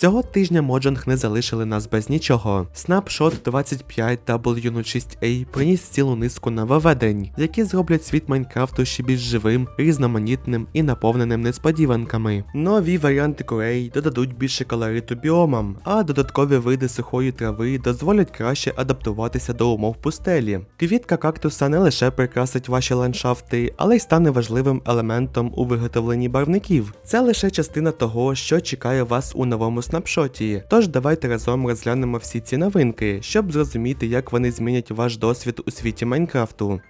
Цього тижня Моджанг не залишили нас без нічого. Snapshot 25 W06A приніс цілу низку нововведень, які зроблять світ Майнкрафту ще більш живим, різноманітним і наповненим несподіванками. Нові варіанти курей додадуть більше колориту біомам, а додаткові види сухої трави дозволять краще адаптуватися до умов пустелі. Квітка кактуса не лише прикрасить ваші ландшафти, але й стане важливим елементом у виготовленні барвників. Це лише частина того, що чекає вас у новому снапшоті. Тож давайте разом розглянемо всі ці новинки, щоб зрозуміти, як вони змінять ваш досвід у світі Майнкрафту.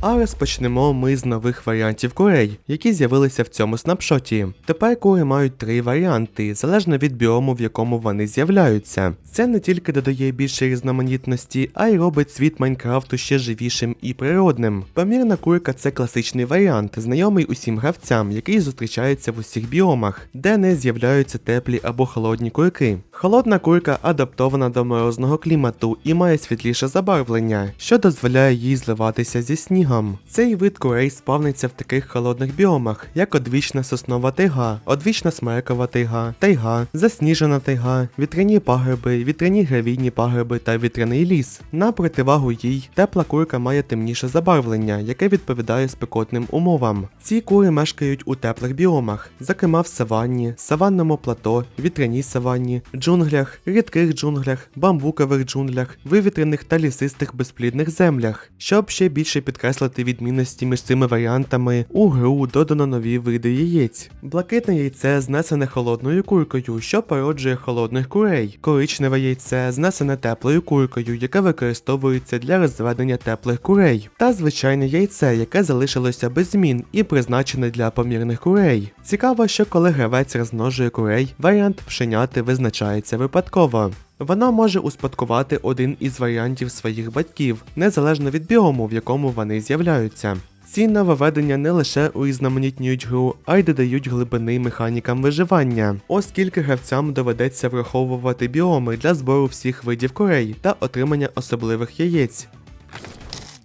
А розпочнемо ми з нових варіантів курей, які з'явилися в цьому снапшоті. Тепер кури мають три варіанти, залежно від біому, в якому вони з'являються. Це не тільки додає більше різноманітності, а й робить світ Майнкрафту ще живішим і природним. Помірна курка це класичний варіант, знайомий усім гравцям, який зустрічається в усіх біомах, де не з'являються теплі або холодні курки. Холодна курка адаптована до морозного клімату і має світліше забарвлення, що дозволяє їй зливатися зі снігом. Цей вид курей спавниться в таких холодних біомах, як одвічна соснова тайга, одвічна смеркова тайга, тайга, засніжена тайга, вітряні пагорби, вітряні гравійні пагорби та вітряний ліс. На противагу їй тепла курка має темніше забарвлення, яке відповідає спекотним умовам. Ці кури мешкають у теплих біомах, зокрема в саванні, саванному плато, вітряній саванні, джунглях, рідких джунглях, бамбукових джунглях, вивітряних та лісистих безплідних землях. Щоб ще більше підкреслити відмінності між цими варіантами, у гру додано нові види яєць. Блакитне яйце знесене холодною куркою, що породжує холодних курей. Коричневе яйце знесене теплою куркою, яке використовується для розведення теплих курей. Та звичайне яйце, яке залишилося без змін і призначене для помірних курей. Цікаво, що коли гравець розмножує курей, варіант пшеняти визначається випадково. Вона може успадкувати один із варіантів своїх батьків, незалежно від біому, в якому вони з'являються. Ці нововведення не лише урізноманітнюють гру, а й додають глибини механікам виживання, оскільки гравцям доведеться враховувати біоми для збору всіх видів корей та отримання особливих яєць.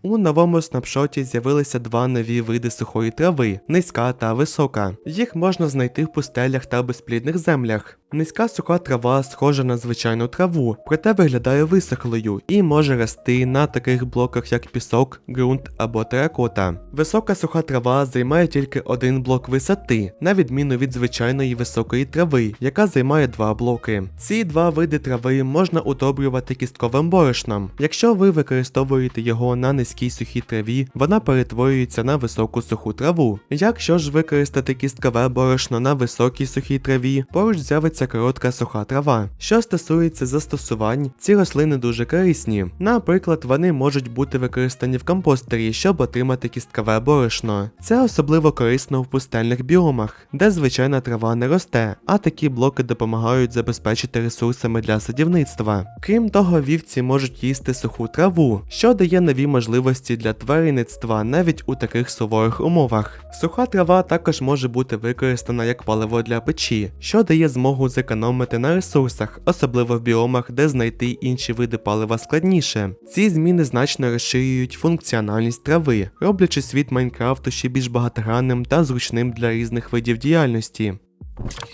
У новому снапшоті з'явилися два нові види сухої трави низька та висока. Їх можна знайти в пустелях та безплідних землях. Низька суха трава схожа на звичайну траву, проте виглядає висохлою і може рости на таких блоках, як пісок, ґрунт або теракота. Висока суха трава займає тільки один блок висоти, на відміну від звичайної високої трави, яка займає два блоки. Ці два види трави можна удобрювати кістковим борошном. Якщо ви використовуєте його на низькій сухій траві, вона перетворюється на високу суху траву. Якщо ж використати кісткове борошно на високій сухій траві, поруч з'явиться коротка суха трава. Що стосується застосувань, ці рослини дуже корисні. Наприклад, вони можуть бути використані в компостері, щоб отримати кісткове борошно. Це особливо корисно в пустельних біомах, де звичайна трава не росте, а такі блоки допомагають забезпечити ресурсами для садівництва. Крім того, вівці можуть їсти суху траву, що дає нові можливості для тваринництва навіть у таких суворих умовах. Суха трава також може бути використана як паливо для печі, що дає змогу зекономити на ресурсах, особливо в біомах, де знайти інші види палива складніше. Ці зміни значно розширюють функціональність трави, роблячи світ Майнкрафту ще більш багатогранним та зручним для різних видів діяльності.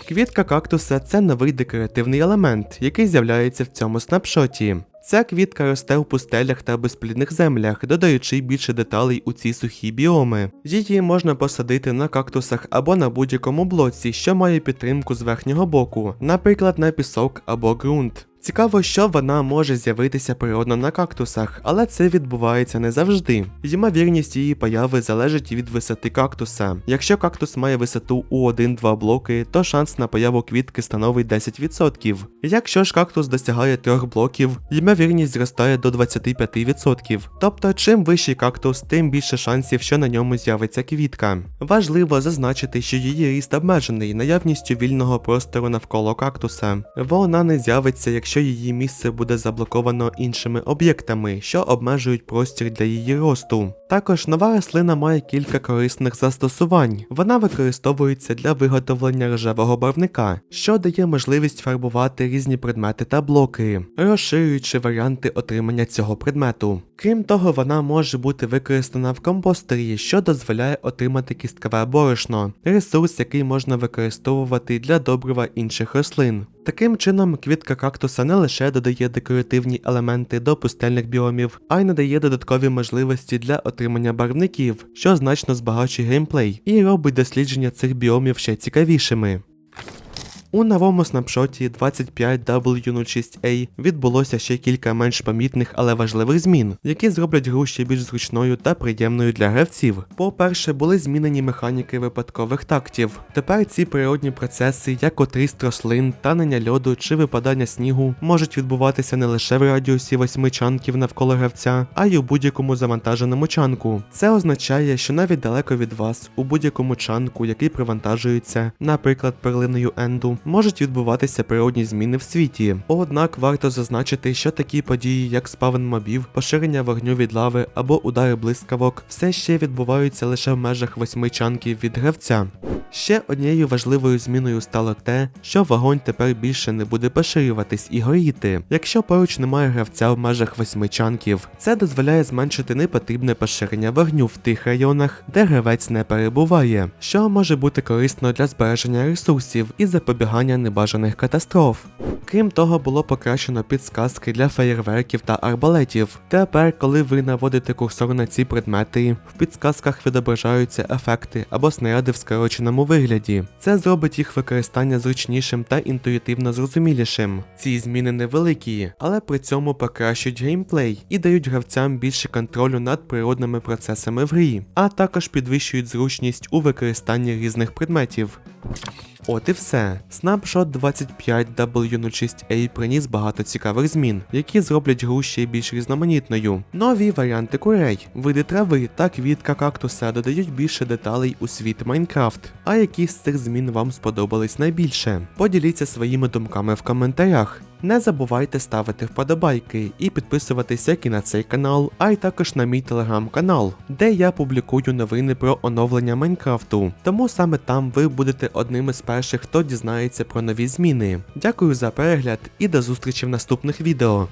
Квітка кактуса це новий декоративний елемент, який з'являється в цьому снапшоті. Ця квітка росте у пустелях та безплідних землях, додаючи більше деталей у ці сухі біоми. Її можна посадити на кактусах або на будь-якому блоці, що має підтримку з верхнього боку, наприклад, на пісок або ґрунт. Цікаво, що вона може з'явитися природно на кактусах, але це відбувається не завжди. Ймовірність її появи залежить від висоти кактуса. Якщо кактус має висоту у 1-2 блоки, то шанс на появу квітки становить 10%. Якщо ж кактус досягає 3 блоків, ймовірність зростає до 25%. Тобто, чим вищий кактус, тим більше шансів, що на ньому з'явиться квітка. Важливо зазначити, що її ріст обмежений наявністю вільного простору навколо кактуса. Вона не з'явиться, якщо якщо її місце буде заблоковано іншими об'єктами, що обмежують простір для її росту. Також нова рослина має кілька корисних застосувань. Вона використовується для виготовлення рожевого барвника, що дає можливість фарбувати різні предмети та блоки, розширюючи варіанти отримання цього предмету. Крім того, вона може бути використана в компостері, що дозволяє отримати кісткове борошно, ресурс, який можна використовувати для добрива інших рослин. Таким чином, квітка кактуса не лише додає декоративні елементи до пустельних біомів, а й надає додаткові можливості для отримання барвників, що значно збагачує геймплей і робить дослідження цих біомів ще цікавішими. У новому снапшоті 25W06A відбулося ще кілька менш помітних, але важливих змін, які зроблять гру ще більш зручною та приємною для гравців. По-перше, були змінені механіки випадкових тактів. Тепер ці природні процеси, як от ріст рослин, танення льоду чи випадання снігу, можуть відбуватися не лише в радіусі 8 чанків навколо гравця, а й у будь-якому завантаженому чанку. Це означає, що навіть далеко від вас, у будь-якому чанку, який привантажується, наприклад, перлиною Енду, можуть відбуватися природні зміни в світі. Однак варто зазначити, що такі події, як спавн мобів, поширення вогню від лави або удари блискавок, все ще відбуваються лише в межах восьми чанків від гравця. Ще однією важливою зміною стало те, що вогонь тепер більше не буде поширюватись і горіти, якщо поруч немає гравця в межах восьми чанків. Це дозволяє зменшити непотрібне поширення вогню в тих районах, де гравець не перебуває, що може бути корисно для збереження ресурсів і запобігання небажаних катастроф. Крім того, було покращено підсказки для феєрверків та арбалетів. Тепер, коли ви наводите курсор на ці предмети, в підсказках відображаються ефекти або снаряди в скороченому вигляді. Це зробить їх використання зручнішим та інтуїтивно зрозумілішим. Ці зміни невеликі, але при цьому покращують геймплей і дають гравцям більше контролю над природними процесами в грі, а також підвищують зручність у використанні різних предметів. От і все. Snapshot 25W06A приніс багато цікавих змін, які зроблять гру ще більш різноманітною. Нові варіанти курей, види трави та квітка кактуса додають більше деталей у світ Майнкрафт. А які з цих змін вам сподобались найбільше? Поділіться своїми думками в коментарях. Не забувайте ставити вподобайки і підписуватися і на цей канал, а й також на мій телеграм-канал, де я публікую новини про оновлення Майнкрафту. Тому саме там ви будете одним із перших, хто дізнається про нові зміни. Дякую за перегляд і до зустрічі в наступних відео.